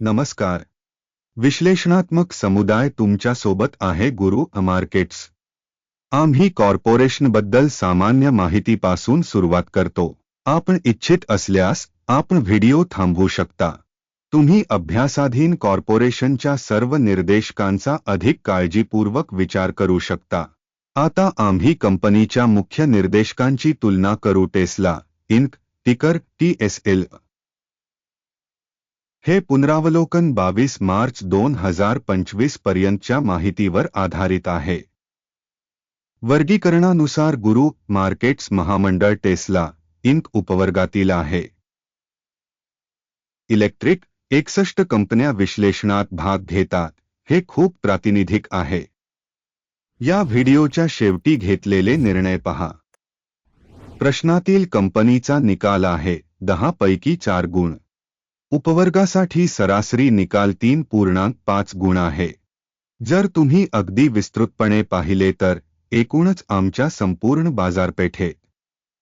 नमस्कार. विश्लेषणात्मक समुदाय तुमच्यासोबत आहे गुरु मार्केट्स आम्ही कॉर्पोरेशनबद्दल सामान्य माहितीपासून सुरुवात करतो. आपण इच्छित असल्यास आपण व्हिडिओ थांबवू शकता. तुम्ही अभ्यासाधीन कॉर्पोरेशनच्या सर्व निर्देशकांचा अधिक काळजीपूर्वक विचार करू शकता. आता आम्ही कंपनीच्या मुख्य निर्देशकांची तुलना करू Tesla Inc ticker T S L. हे पुनरावलोकन बावीस मार्च दोन हजार पंचवीस पर्यंतच्या माहितीवर आधारित आहे. वर्गीकरणानुसार गुरु मार्केट्स महामंडळ टेस्ला इंक उपवर्गातील आहे. इलेक्ट्रिक एकसष्ट कंपन्या विश्लेषणात भाग घेतात हे खूप प्रातिनिधिक आहे. या व्हिडिओच्या शेवटी घेतलेले निर्णय पहा. प्रश्नातील कंपनीचा निकाल आहे दहा पैकी चार गुण. उपवर्गासाठी सरासरी निकाल तीन पूर्णांक पाच गुण आहे. जर तुम्ही अगदी विस्तृतपणे पाहिले तर एकूणच आमच्या संपूर्ण बाजारपेठेत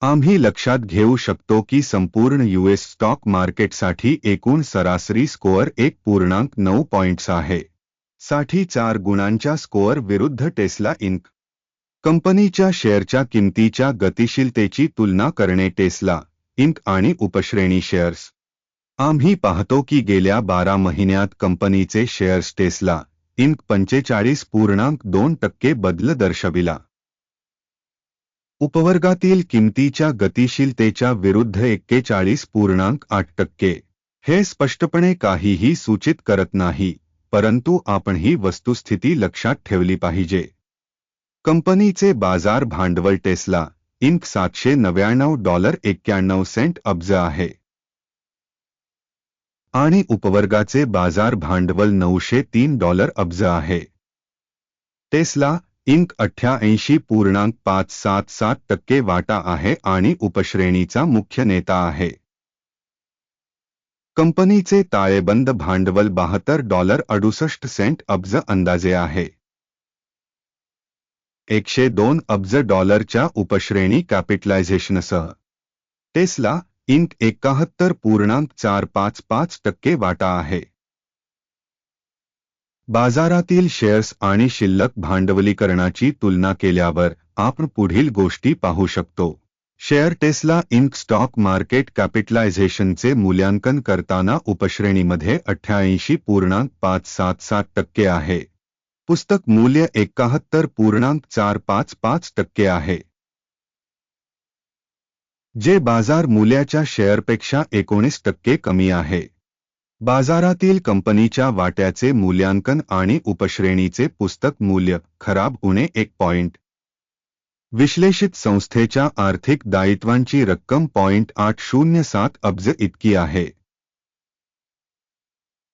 आम्ही लक्षात घेऊ शकतो की संपूर्ण यूएस स्टॉक मार्केटसाठी एकूण सरासरी स्कोअर एक पूर्णांक नऊ पॉइंट्स आहे. साठी चार गुणांच्या स्कोअर विरुद्ध टेस्ला इंक कंपनीच्या शेअरच्या किमतीच्या गतिशीलतेची तुलना करणे टेस्ला इंक आणि उपश्रेणी शेअर्स आम्ही पाहतो की गेल्या बारा महिन्यात कंपनीचे शेअर्स टेस्ला इंक पंचेचाळीस पूर्णांक दोन टक्के बदल दर्शविला. उपवर्गातील किमतीच्या गतिशीलतेच्या विरुद्ध एक्केचाळीस पूर्णांक आठ टक्के. हे स्पष्टपणे काहीही सूचित करत नाही परंतु आपण ही वस्तुस्थिती लक्षात ठेवली पाहिजे. कंपनीचे बाजार भांडवल टेस्ला इंक सातशे नव्याण्णव डॉलर एक्क्याण्णव सेंट अब्ज आहे. आणि उपवर्गाचे बाजार भांडवल नऊशे तीन डॉलर अब्ज आहे. टेस्ला इंक अठ्ठ्याऐंशी पूर्णांक पाच सात सात टक्के वाटा आहे आणि उपश्रेणीचा मुख्य नेता आहे. कंपनीचे ताळेबंद भांडवल बहात्तर डॉलर अडुसष्ट सेंट अब्ज अंदाजे आहे. एकशे दोन अब्ज डॉलरच्या उपश्रेणी कॅपिटलायझेशनसह टेस्ला इंक एकाहत्तर पूर्णांक चार पाच पाच टक्के वाटा आहे. बाजारातील शेअर्स आणि शिल्लक भांडवलीकरणाची तुलना केल्यावर आपण पुढील गोष्टी पाहू शकतो. Share Tesla Inc stock market कॅपिटलायझेशनचे मूल्यांकन करताना उपश्रेणीमध्ये अठ्ठ्याऐंशी पूर्णांक पाच सात सात टक्के आहे. पुस्तक मूल्य एकाहत्तर पूर्णांक चार पाच पाच टक्के आहे. जे बाज़ार मूल्याच्या शेअरपेक्षा एकोणीस टक्के कमी आहे. बाजारातील कंपनीच्या वाट्याचे मूल्यांकन आणि उपश्रेणीचे पुस्तक मूल्य खराब उणे एक पॉइंट. विश्लेषित संस्थेच्या आर्थिक दायित्वांची रक्कम पॉइंट आठ शून्य सात अब्ज इतकी आहे.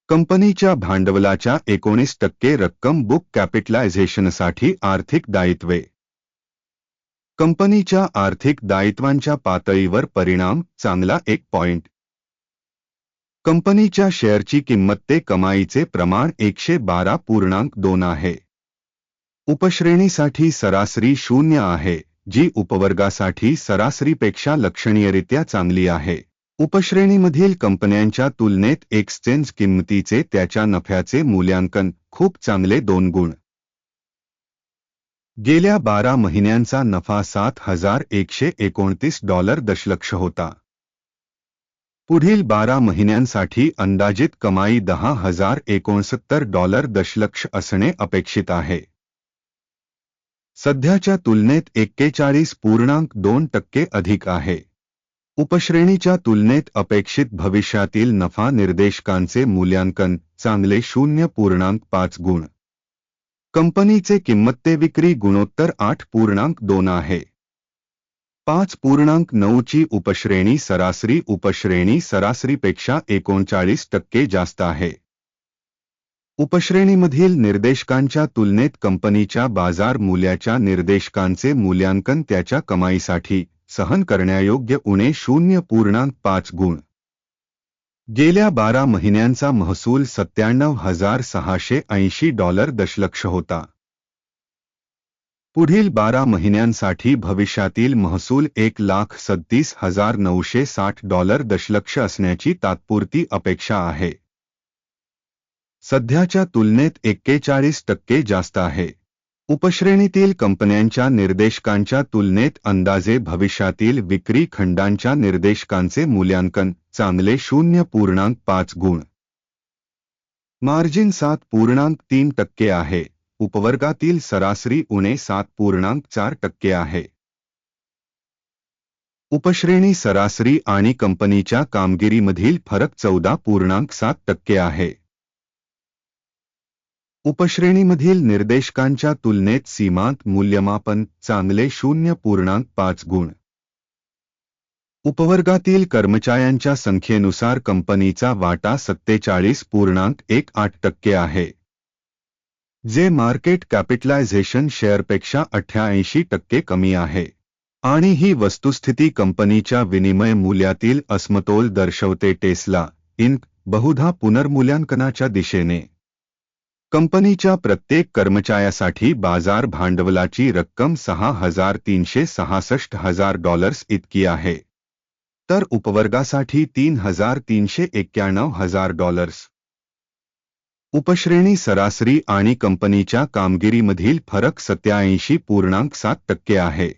कंपनीच्या भांडवलाच्या एकोणीस टक्के रक्कम बुक कॅपिटलायझेशनसाठी आर्थिक दायित्वे. कंपनीच्या आर्थिक दायित्वांच्या पातळीवर परिणाम चांगला एक पॉइंट कंपनीच्या शेअरची किंमत ते कमाईचे प्रमाण एकशे बारा पूर्णांक दोन आहे. उपश्रेणीसाठी सरासरी शून्य आहे जी उपवर्गासाठी सरासरीपेक्षा लक्षणीयरित्या चांगली आहे. उपश्रेणीमधील कंपन्यांच्या तुलनेत एक्सचेंज किंमतीचे त्याच्या नफ्याचे मूल्यांकन खूप चांगले दोन गुण. गेल्या बारा महिन्यांचा नफा सात हजार एकशे एकोणतीस डॉलर दशलक्ष होता. पुढील बारा महिन्यांसाठी अंदाजित कमाई दहा हजार एकोणसत्तर डॉलर दशलक्ष असणे अपेक्षित आहे. सध्याच्या तुलनेत एक्केचाळीस पूर्णांक दोन टक्के अधिक आहे. उपश्रेणीच्या तुलनेत अपेक्षित भविष्यातील नफा निर्देशकांचे मूल्यांकन चांगले शून्य पूर्णांक पाच गुण. कंपनीचे किंमत विक्री गुणोत्तर आठ पूर्णांक दोन आहे. पाच पूर्णांक नऊची उपश्रेणी सरासरी उपश्रेणी सरासरीपेक्षा एकोणचाळीस टक्के जास्त आहे. उपश्रेणीमधील निर्देशकांच्या तुलनेत कंपनीच्या बाजार मूल्याच्या निर्देशकांचे मूल्यांकन त्याच्या कमाईसाठी सहन करण्यायोग्य उणे शून्य पूर्णांक पाच गुण. गेल्या बारा महिन्यांचा महसूल सत्त्याण्णव हज़ार सहाशे ऐंशी डॉलर दशलक्ष होता. पुढील बारा महिन्यांसाठी भविष्यातील महसूल एक लाख सत्तीस हज़ार नऊशे साठ डॉलर दशलक्ष असण्याची तात्पुरती अपेक्षा आहे. सध्याच्या तुलनेत एक्केचाळीस टक्के जास्त आहे. उपश्रेणीतील कंपन्यांच्या निर्देशकांच्या तुलनेत अंदाजे भविष्यातील विक्री खंडांच्या निर्देशकांचे मूल्यांकन चांगले शून्य पूर्णांक पाच गुण. मार्जिन सात पूर्णांक तीन टक्के आहे. उपवर्गातील सरासरी उणे सात पूर्णांक चार टक्के आहे. उपश्रेणी सरासरी आणि कंपनीच्या कामगिरीमधील फरक चौदा पूर्णांक सात टक्के आहे. उपश्रेणीमधील निर्देशकांच्या तुलनेत सीमांत मूल्यमापन चांगले शून्य पूर्णांक पाच गुण. उपवर्गातील कर्मचाऱ्यांच्या संख्येनुसार कंपनीचा वाटा सत्तेचाळीस पूर्णांक एक आठ टक्के आहे. जे मार्केट कॅपिटलायझेशन शेअरपेक्षा अठ्ठ्याऐंशी टक्के कमी आहे. आणि ही वस्तुस्थिती कंपनीच्या विनिमय मूल्यातील असमतोल दर्शवते टेस्ला इंक बहुधा पुनर्मूल्यांकनाच्या दिशेने. कंपनीच्या प्रत्येक कर्मचाऱ्यासाठी बाज़ार भांडवलाची रक्कम सहा हज़ार तीनशे सहासष्ट हज़ार डॉलर्स इतकी आहे. तर उपवर्गासाठी तीन हज़ार तीनशे एक्क्याण्णव हज़ार डॉलर्स उपश्रेणी सरासरी आणि कंपनीच्या कामगिरीमधील फरक सत्याऐंशी पूर्णांक सात टक्के आहे.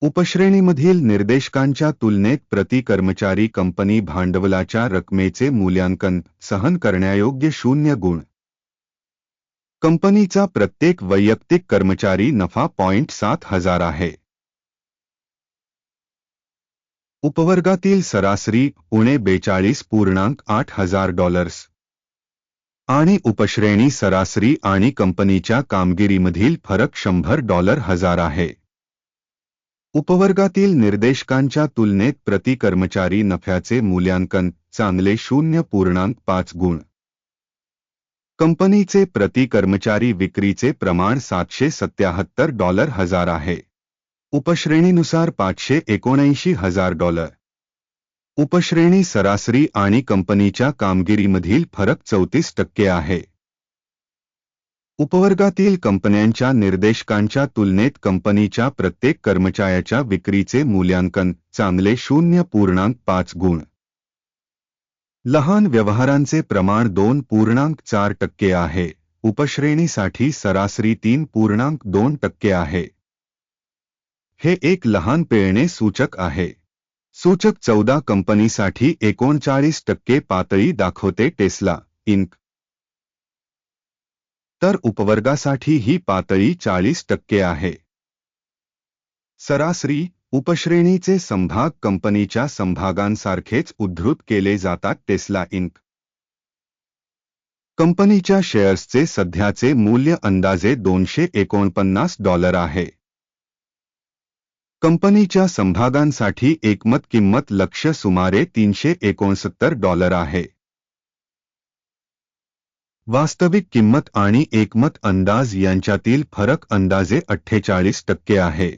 उपश्रेणीमधील निर्देशकांच्या तुलनेत प्रति कर्मचारी कंपनी भांडवलाच्या रकमेचे मूल्यांकन सहन करण्यायोग्य शून्य गुण. कंपनीचा प्रत्येक वैयक्तिक कर्मचारी नफा पॉइंट सात हजार आहे. उपवर्गातील सरासरी उणे बेचाळीस पूर्णांक आठ हजार डॉलर्स. आणि उपश्रेणी सरासरी आणि कंपनीच्या कामगिरीमधील फरक शंभर डॉलर हजार आहे. उपवर्गातील निर्देशकांच्या तुलनेत प्रति कर्मचारी नफ्याचे मूल्यांकन चांगले शून्य पूर्णांक पाच गुण. कंपनीचे प्रति कर्मचारी विक्रीचे प्रमाण सातशे सत्याहत्तर डॉलर हजार आहे. उपश्रेणीनुसार पाचशे एकोणऐंशी हजार डॉलर. उपश्रेणी सरासरी आणि कंपनीच्या कामगिरीमधील फरक चौतीस टक्के आहे. उपवर्गातील कंपन्यांच्या निर्देशकांच्या तुलनेत कंपनीच्या प्रत्येक कर्मचाऱ्याच्या विक्रीचे मूल्यांकन चांगले शून्य पूर्णांक पाच गुण. लहान व्यवहारांचे प्रमाण दोन पूर्णांक चार टक्के आहे. उपश्रेणीसाठी सरासरी तीन पूर्णांक दोन टक्के आहे. हे एक लहान पेळणे सूचक आहे. सूचक चौदा कंपनीसाठी एकोणचाळीस टक्के पातळी दाखवते टेस्ला इंक तर उपवर्गासाठी ही पातळी चाळीस टक्के आहे. सरासरी उपश्रेणीचे संभाग कंपनीच्या संभागांसारखेच उद्धृत केले जातात टेस्ला इंक. कंपनीच्या शेअर्सचे सध्याचे मूल्य अंदाजे दोनशे एकोणपन्नास डॉलर आहे. कंपनीच्या संभागांसाठी एकमत किंमत लक्ष सुमारे तीनशे एकोणसत्तर डॉलर आहे. वास्तविक किंमत आणि एकमत अंदाज यांच्यातील फरक अंदाजे अठ्ठेचाळीस टक्के आहे.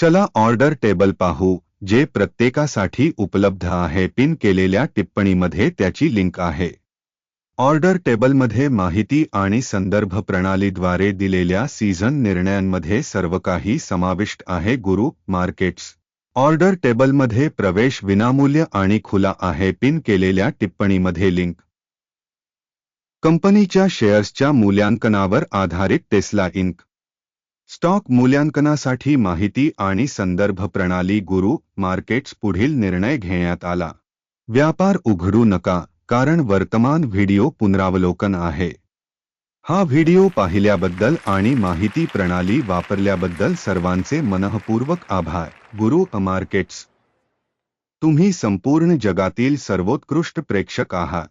चला ऑर्डर टेबल पाहू जे प्रत्येकासाठी उपलब्ध आहे. पिन केलेल्या टिप्पणीमध्ये त्याची लिंक आहे. ऑर्डर टेबलमध्ये माहिती आणि संदर्भ प्रणालीद्वारे दिलेल्या सीझन निर्णयांमध्ये सर्व काही समाविष्ट आहे. गुरु मार्केट्स. ऑर्डर टेबलमध्ये प्रवेश विनामूल्य आणि खुला आहे. पिन केलेल्या टिप्पणीमध्ये लिंक. कंपनीच्या शेअर्सच्या मूल्यांकनावर आधारित टेस्ला इंक. स्टॉक मूल्यांकनासाठी माहिती आणि संदर्भ प्रणाली गुरु मार्केट्स पुढील निर्णय घेण्यात आला. व्यापार उघडू नका कारण वर्तमान व्हिडिओ पुनरावलोकन आहे. हा व्हिडिओ पाहिल्याबद्दल आणि माहिती प्रणाली वापरल्याबद्दल सर्वांचे मनःपूर्वक आभार गुरु मार्केट्स. तुम्ही संपूर्ण जगातील सर्वोत्कृष्ट प्रेक्षक आहात.